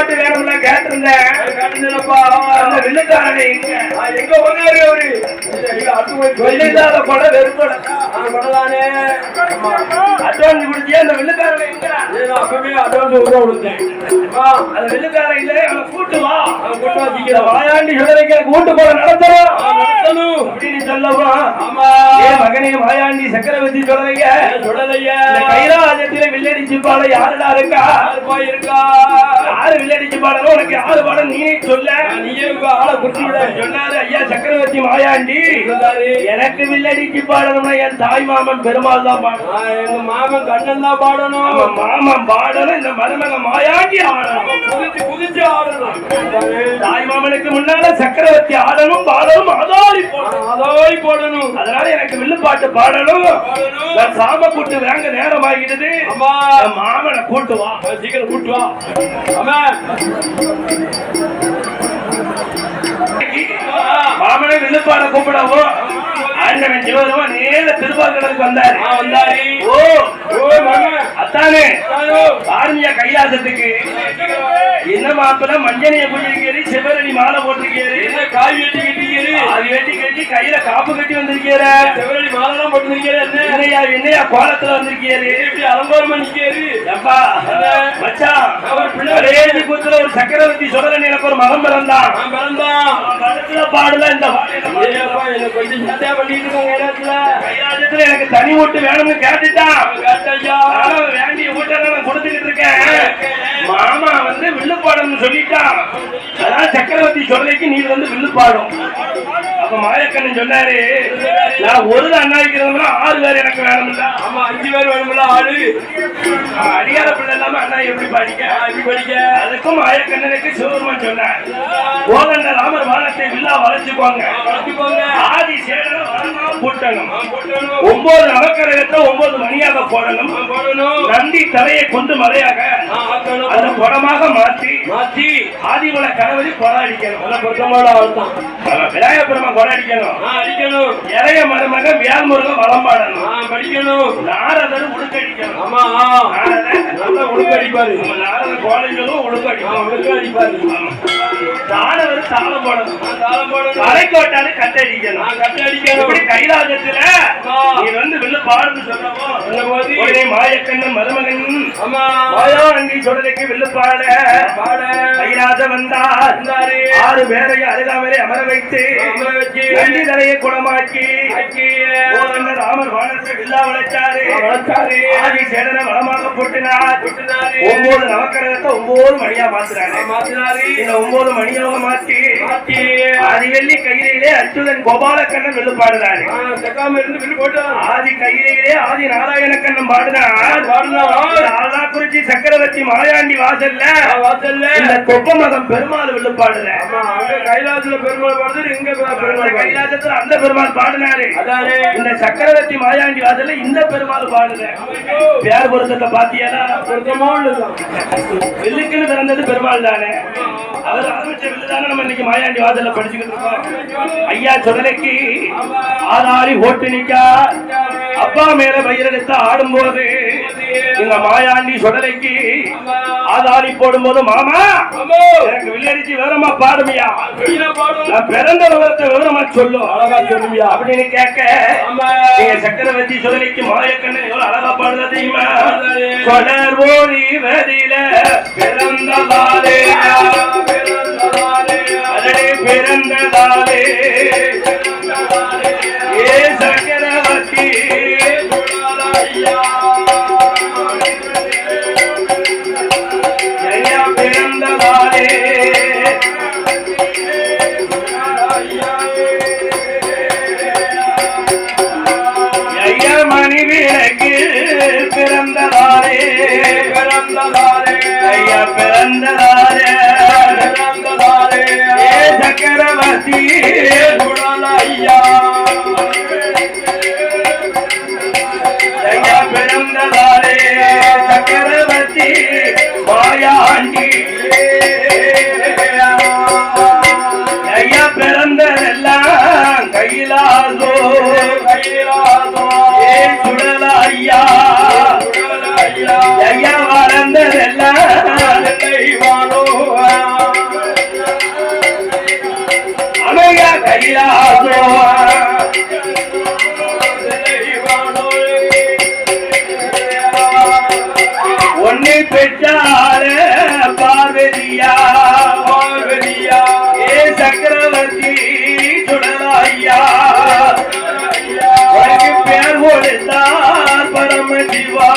வில்லுப்பாட்டு வேணும்ல கேட்டிருந்தேன். அந்த வில்லுக்காரனை எங்க போனாரு அவரு? வில்லுக்கார கொடை வெறுப்பட. கொடதானே அட்வான்ஸ் குடிச்சியா அந்த வில்லுக்காரனை அப்பவே அட்வான்ஸ் உள்ள கொடுத்தேன். அந்த வில்லுக்காரன் இல்ல அவனை கூட்டு வா. கூட்டு வா வாயாண்டி சொல்றதுக்கு கூட்டு போற நடத்தணும். நடத்தணும். அப்படின்னு சொல்லவா? ஆமா. மகனே மாயாண்டி சக்கரவர்த்தி சொல்றீங்க சொல்லலைய. கைலாசத்தில வில்லடிச்சு பாட யாருடா இருக்கா? யாருப்பா இருக்கா யாரு வில்லடிச்சு பாடணும்? உனக்கு யாரு பாட நீ சொல்ல. நீயே ஆளை குறிச்சு விட? சொன்னாரு ஐயா சக்கரவர்த்தி மாயாண்டி எனக்கு வில்லடிச்சு பாடணும்னா என் தாய் மாமன் பெருமாள் தான் பாடணும். எங்க மாமன் கண்ணன் தான் பாடணும். மாமன் பாடணும் இந்த மருமக மாயாண்டி ஆடணும். குதிச்சு ஆடணும் தாய் மாமனுக்கு முன்னால சக்கரவர்த்தி ஆடணும் பாடணும் ஆதாரி போடணும். ஆதாரி போடணும். அதனால எனக்கு வில்லுப்பாட்டு பாடணும். நான் சாம கூட்டு வேங்க நேரம் ஆகிடுது மாமனை கூட்டு வா. சீக்கிரம் கூட்டு வா. ஆமா. மாமனை வில்லுப்பாட கூப்பிடவும். ஆண்டவன் சிவருமா நேர திருவாக்கடலுக்கு வந்தாரு. வந்தாரு. ஓ ஓ அத்தானே ஆர்மியா கைலாசத்துக்கு. என்ன மாப்பிள்ள மஞ்சனைய பூஜிக்கிறீ சிவரணி மாலை போட்டிருக்கீரு. காய் வெட்டி கட்டிக்கிறீரு அது வெட்டி கட்டி கையில காப்பு கட்டி வந்திருக்கிற சிவரணி மாலை தான் என்னையா என்னையா கோலத்துல வந்திருக்கியாரு எப்படி அலங்கோரமா நிக்கிறாரு அப்பா மச்சான் அவர் பிள்ளை குத்துல ஒரு சக்கரவர்த்தி சொல்ல எனக்கு ஒரு மகன் பிறந்தான். பிறந்தான் படத்துல பாடல இந்த கொஞ்சம் சட்டையா பண்ணிட்டு இருக்காங்க இடத்துல கைலாசத்துல எனக்கு தனி ஓட்டு வேணும்னு கேட்டுட்டான். ஆனா வேண்டிய ஓட்டை நான் கொடுத்துக்கிட்டு இருக்கேன். மாமா வந்து வில்லுப்பாடம் சொல்லிட்டான் அதான் சக்கரவர்த்தி சொல்லைக்கு நீ வந்து வில்லுப்பாடம் அப்ப மாயக்கண்ணன் சொன்னாரு நான் ஒரு அண்ணா இருக்கிறவங்க ஆறு பேர் எனக்கு வேணும்ல ஆமா அஞ்சு பேர் வேணும்ல ஆளு. அடியார பிள்ளை இல்லாம அண்ணா எப்படி படிக்க? எப்படி படிக்க? அதுக்கும் மாயக்கண்ணனுக்கு சிவபெருமான் சொன்னார். கோதண்ட ராமர் வானத்தை வில்லா வளைச்சுக்கோங்க வளைச்சுக்கோங்க ஆதி வளமா பூட்டணும். ஒன்பது நவக்கரகத்தை ஒன்பது மணியாக போடணும். நந்தி தலையை கொண்டு மலையாக அந்த குடமாக மாற்றி மாற்றி. ஆதிமலை கணவரி கொடை அடிக்கணும் நல்ல பொருத்தமான அர்த்தம் விநாயகர் பெருமா கொடை அடிக்கணும். இறைய மருமக வேல்முருகன் வளம் பாடணும். படிக்கணும். நாரதர் உடுக்கடிக்கணும். ஆமா. நல்லா உடுக்கடிப்பாரு நாரதர் கோலைகளும் உடுக்கடிப்பாரு உடுக்கடிப்பாரு தானவர் தாளம் போடணும். தாளம் போடணும். கட்டடிக்கணும் கட்டடிக்கணும் இப்படி கைலாசத்துல நீ வந்து வெளில பாடுன்னு மாயக்கண்ணன் மருமகன். மாயாண்டி சொல்றதுக்கு வெளில பாட. பாட. கைலாச வந்தார் ஆறு பேரை அருகாமலே அமர வைத்து வண்டி தலையை குணமாக்கி ராமர் வானத்தை வில்லா வளைச்சாரு. வளைச்சாரு. ஆதி சேடனை வளமாக போட்டினார். ஒன்பது நவக்கரகத்தை ஒன்பது மணியா மாத்தினாரு. இந்த ஒன்பது மணியாக மாத்தி ஆதி வெள்ளி கையிலே அச்சுதன் கோபாலக்கண்ணன் வில்லு பாடுறாரு இருந்து வில்லு போட்டு. ஆதி கையிலே ஆதி நாராயண கண்ணன் பாடுனார். பாடுனார் குறிச்சி சக்கரவர்த்தி மாயாண்டி வாசல்ல வாசல்ல. இந்த கொப்ப மதம் பெருமாள் வில்லு பாடுற கைலாசத்துல பெருமாள் பாடுறது இங்க பெருமாள் கைலாசத்துல அந்த பெருமாள் பாடுனாரு. இந்த சக்கரவர்த்தி மாயாண்டி வாசல்ல இந்த பெருமாள் பாடுற பேர் பொருத்தத்தை பாத்தியானா வில்லுக்குன்னு பிறந்தது பெருமாள் தானே. அவர் ஆரம்பிச்ச வில்லு தானே நம்ம இன்னைக்கு மாயாண்டி வாசல்ல படிச்சுக்கிட்டு இருக்கோம். ஐயா சுடலைக்கு ஆதாரி ஓட்டு நிக்கா அப்பா மேல பயிரெடுத்து ஆடும்போது எங்க மாயாண்டி சுடலைக்கு ஆதாரி போடும்போது மாமா எனக்கு வில்லடிச்சு விவரமா பாடுமியா? நான் பிறந்த விவரத்தை விவரமா சொல்லும் அழகா சொல்லுமியா? அப்படின்னு கேட்க நீங்க சக்கரவர்த்தி சுடலைக்கு மாயக்கண்ணன் எவ்வளவு அழகா பாடுதா தெரியுமா? தொடர் ஓடி வதில பிறந்ததாலே. பிறந்ததாலே. ஏ சக்கரவர்த்தி. ஐயா பிறந்ததாலே ஐயா பிறந்ததாலே. ஏ சக்கரவர்த்தி குணலையா ஐயா. பிறந்ததாலே சக்கரவர்த்தி மாயாண்டி ஐயா பிறந்ததெல்லாம் கையிலாதோ. கைலாசோ ஏ சுடல ஐயா. ஐயா பெற்றார பார்வதியா. பார்வதியா. ஏ சக்கரவர்த்தி சுடல ஐயா உனக்கு பேர் கொடுத்தார் பரம சிவா